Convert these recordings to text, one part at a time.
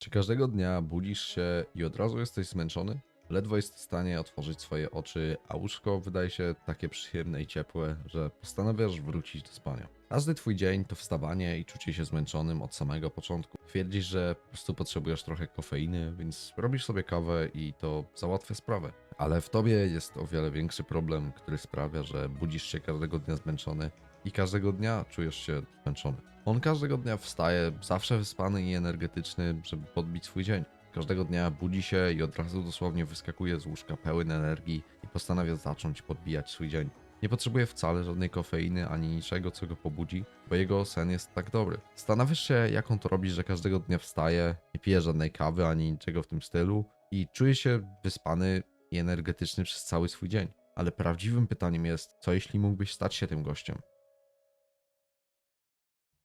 Czy każdego dnia budzisz się i od razu jesteś zmęczony? Ledwo jest w stanie otworzyć swoje oczy, a łóżko wydaje się takie przyjemne i ciepłe, że postanawiasz wrócić do spania. Każdy twój dzień to wstawanie i czucie się zmęczonym od samego początku. Twierdzisz, że po prostu potrzebujesz trochę kofeiny, więc robisz sobie kawę i to załatwia sprawę. Ale w tobie jest o wiele większy problem, który sprawia, że budzisz się każdego dnia zmęczony i każdego dnia czujesz się zmęczony. On każdego dnia wstaje, zawsze wyspany i energetyczny, żeby podbić swój dzień. Każdego dnia budzi się i od razu dosłownie wyskakuje z łóżka pełen energii i postanawia zacząć podbijać swój dzień. Nie potrzebuje wcale żadnej kofeiny ani niczego, co go pobudzi, bo jego sen jest tak dobry. Zastanawiasz się, jak on to robi, że każdego dnia wstaje, nie pije żadnej kawy ani niczego w tym stylu i czuje się wyspany i energetyczny przez cały swój dzień. Ale prawdziwym pytaniem jest, co jeśli mógłbyś stać się tym gościem?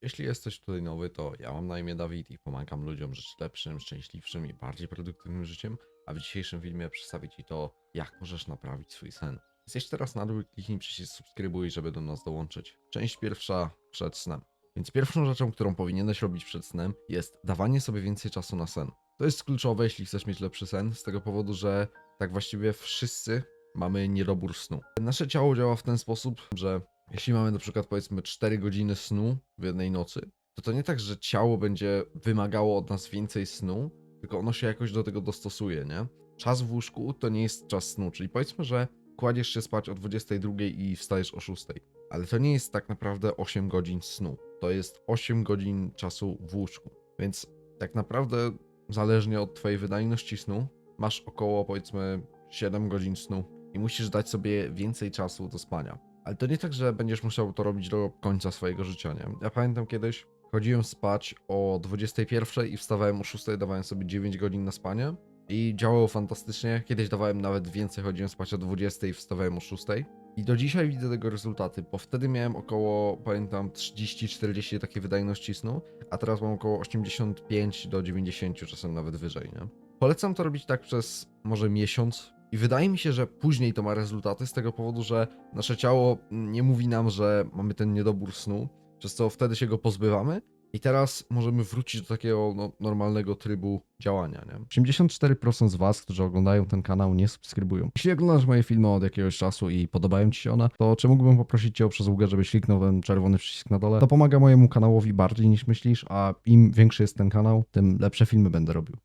Jeśli jesteś tutaj nowy, to ja mam na imię Dawid i pomagam ludziom żyć lepszym, szczęśliwszym i bardziej produktywnym życiem, a w dzisiejszym filmie przedstawię Ci to, jak możesz naprawić swój sen. Zjedź teraz na dół i kliknij przycisk subskrybuj, żeby do nas dołączyć. Część pierwsza przed snem. Więc pierwszą rzeczą, którą powinieneś robić przed snem, jest dawanie sobie więcej czasu na sen. To jest kluczowe, jeśli chcesz mieć lepszy sen, z tego powodu, że tak właściwie wszyscy mamy niedobór snu. Nasze ciało działa w ten sposób, że jeśli mamy na przykład powiedzmy 4 godziny snu w jednej nocy, to to nie tak, że ciało będzie wymagało od nas więcej snu, tylko ono się jakoś do tego dostosuje, nie? Czas w łóżku to nie jest czas snu, czyli powiedzmy, że kładziesz się spać o 22 i wstajesz o 6. Ale to nie jest tak naprawdę 8 godzin snu. To jest 8 godzin czasu w łóżku. Więc tak naprawdę, zależnie od Twojej wydajności snu, masz około powiedzmy 7 godzin snu i musisz dać sobie więcej czasu do spania. Ale to nie tak, że będziesz musiał to robić do końca swojego życia, nie? Ja pamiętam kiedyś, chodziłem spać o 21 i wstawałem o 6, dawałem sobie 9 godzin na spanie i działało fantastycznie. Kiedyś dawałem nawet więcej, chodziłem spać o 20 i wstawałem o 6. I do dzisiaj widzę tego rezultaty, bo wtedy miałem około, pamiętam, 30-40 takiej wydajności snu, a teraz mam około 85 do 90, czasem nawet wyżej, nie? Polecam to robić tak przez może miesiąc i wydaje mi się, że później to ma rezultaty z tego powodu, że nasze ciało nie mówi nam, że mamy ten niedobór snu, przez co wtedy się go pozbywamy i teraz możemy wrócić do takiego no, normalnego trybu działania. Nie? 84% z Was, którzy oglądają ten kanał, nie subskrybują. Jeśli oglądasz moje filmy od jakiegoś czasu i podobają Ci się one, to czy mógłbym poprosić Cię o przysługę, żebyś kliknął ten czerwony przycisk na dole? To pomaga mojemu kanałowi bardziej niż myślisz, a im większy jest ten kanał, tym lepsze filmy będę robił.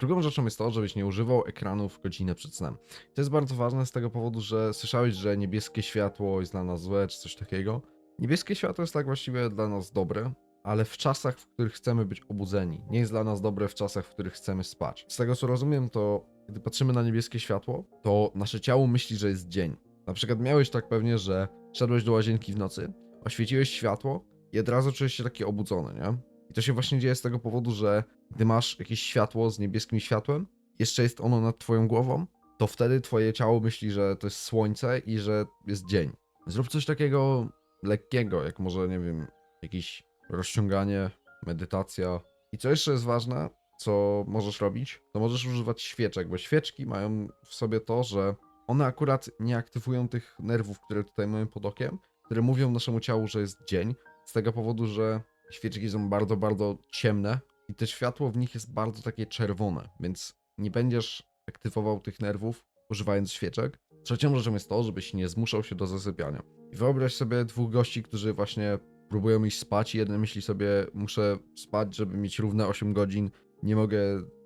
Drugą rzeczą jest to, żebyś nie używał ekranów godzinę przed snem. To jest bardzo ważne z tego powodu, że słyszałeś, że niebieskie światło jest dla nas złe, czy coś takiego. Niebieskie światło jest tak właściwie dla nas dobre, ale w czasach, w których chcemy być obudzeni. Nie jest dla nas dobre w czasach, w których chcemy spać. Z tego co rozumiem, to gdy patrzymy na niebieskie światło, to nasze ciało myśli, że jest dzień. Na przykład miałeś tak pewnie, że szedłeś do łazienki w nocy, oświeciłeś światło i od razu czujesz się taki obudzony, nie? I to się właśnie dzieje z tego powodu, że gdy masz jakieś światło z niebieskim światłem, jeszcze jest ono nad twoją głową, to wtedy twoje ciało myśli, że to jest słońce i że jest dzień. Zrób coś takiego lekkiego, jak może, nie wiem, jakiś rozciąganie, medytacja. I co jeszcze jest ważne, co możesz robić, to możesz używać świeczek, bo świeczki mają w sobie to, że one akurat nie aktywują tych nerwów, które tutaj mamy pod okiem, które mówią naszemu ciału, że jest dzień, z tego powodu, że świeczki są bardzo, bardzo ciemne i to światło w nich jest bardzo takie czerwone, więc nie będziesz aktywował tych nerwów używając świeczek. Trzecią rzeczą jest to, żebyś nie zmuszał się do zasypiania. I wyobraź sobie dwóch gości, którzy właśnie próbują iść spać i jeden myśli sobie, muszę spać, żeby mieć równe 8 godzin, nie mogę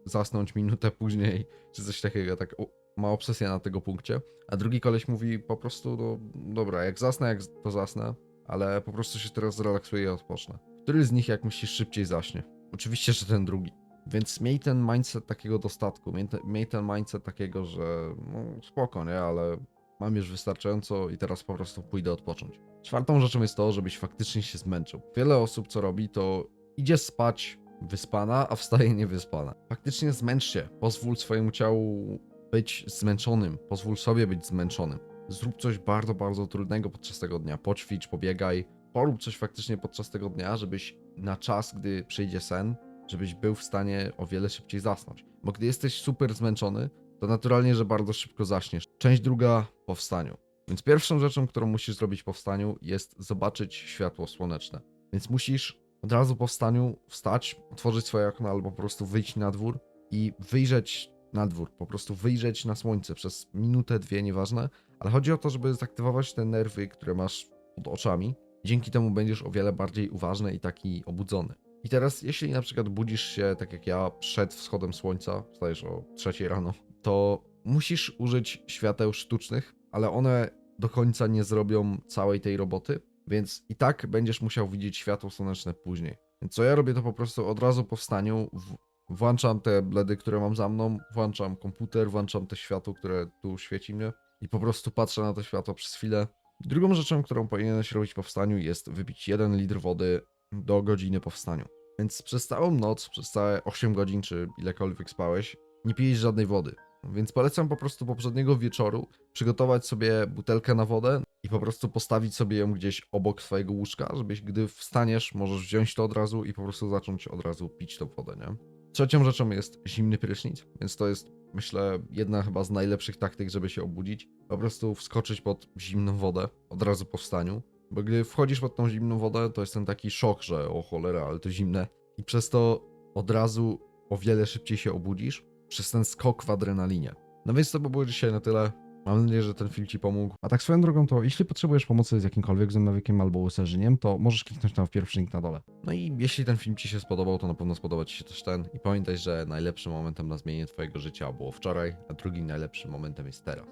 zasnąć minutę później, czy coś takiego, tak ma obsesję na tego punkcie. A drugi koleś mówi po prostu, no dobra, jak zasnę, jak to zasnę, ale po prostu się teraz zrelaksuję i odpocznę. Który z nich, jak myślisz, szybciej zaśnie? Oczywiście, że ten drugi. Więc miej ten mindset takiego dostatku, miej, te, miej ten mindset takiego, że no spoko, nie, ale mam już wystarczająco i teraz po prostu pójdę odpocząć. Czwartą rzeczą jest to, żebyś faktycznie się zmęczył. Wiele osób co robi, to idzie spać wyspana, a wstaje niewyspana. Faktycznie zmęcz się, pozwól swojemu ciału być zmęczonym, pozwól sobie być zmęczonym. Zrób coś bardzo, bardzo trudnego podczas tego dnia. Poćwicz, pobiegaj, porób coś faktycznie podczas tego dnia, żebyś na czas, gdy przyjdzie sen, żebyś był w stanie o wiele szybciej zasnąć. Bo gdy jesteś super zmęczony, to naturalnie, że bardzo szybko zaśniesz. Część druga po wstaniu. Więc pierwszą rzeczą, którą musisz zrobić po wstaniu, jest zobaczyć światło słoneczne. Więc musisz od razu po wstaniu wstać, otworzyć swoje okno albo po prostu wyjść na dwór i wyjrzeć na dwór, po prostu wyjrzeć na słońce przez minutę, dwie, nieważne, ale chodzi o to, żeby zaktywować te nerwy, które masz pod oczami. Dzięki temu będziesz o wiele bardziej uważny i taki obudzony. I teraz, jeśli na przykład budzisz się, tak jak ja, przed wschodem słońca, wstajesz o trzeciej rano, to musisz użyć świateł sztucznych, ale one do końca nie zrobią całej tej roboty, więc i tak będziesz musiał widzieć światło słoneczne później. Co ja robię, to po prostu od razu po wstaniu włączam te bledy, które mam za mną, włączam komputer, włączam te światło, które tu świeci mnie i po prostu patrzę na to światło przez chwilę. Drugą rzeczą, którą powinieneś robić po wstaniu jest wypić 1 litr wody do godziny po wstaniu. Więc przez całą noc, przez całe 8 godzin, czy ilekolwiek spałeś, nie pijesz żadnej wody. Więc polecam po prostu poprzedniego wieczoru przygotować sobie butelkę na wodę i po prostu postawić sobie ją gdzieś obok swojego łóżka, żebyś gdy wstaniesz, możesz wziąć to od razu i po prostu zacząć od razu pić tą wodę, nie? Trzecią rzeczą jest zimny prysznic, więc to jest myślę jedna chyba z najlepszych taktyk, żeby się obudzić. Po prostu wskoczyć pod zimną wodę od razu po wstaniu, bo gdy wchodzisz pod tą zimną wodę, to jest ten taki szok, że o cholera, ale to zimne. I przez to od razu o wiele szybciej się obudzisz, przez ten skok w adrenalinie. No więc to by było dzisiaj na tyle. Mam nadzieję, że ten film Ci pomógł. A tak swoją drogą, to jeśli potrzebujesz pomocy z jakimkolwiek złym nawykiem albo userzeniem, to możesz kliknąć tam w pierwszy link na dole. No i jeśli ten film Ci się spodobał, to na pewno spodoba Ci się też ten. I pamiętaj, że najlepszym momentem na zmienienie Twojego życia było wczoraj, a drugim najlepszym momentem jest teraz.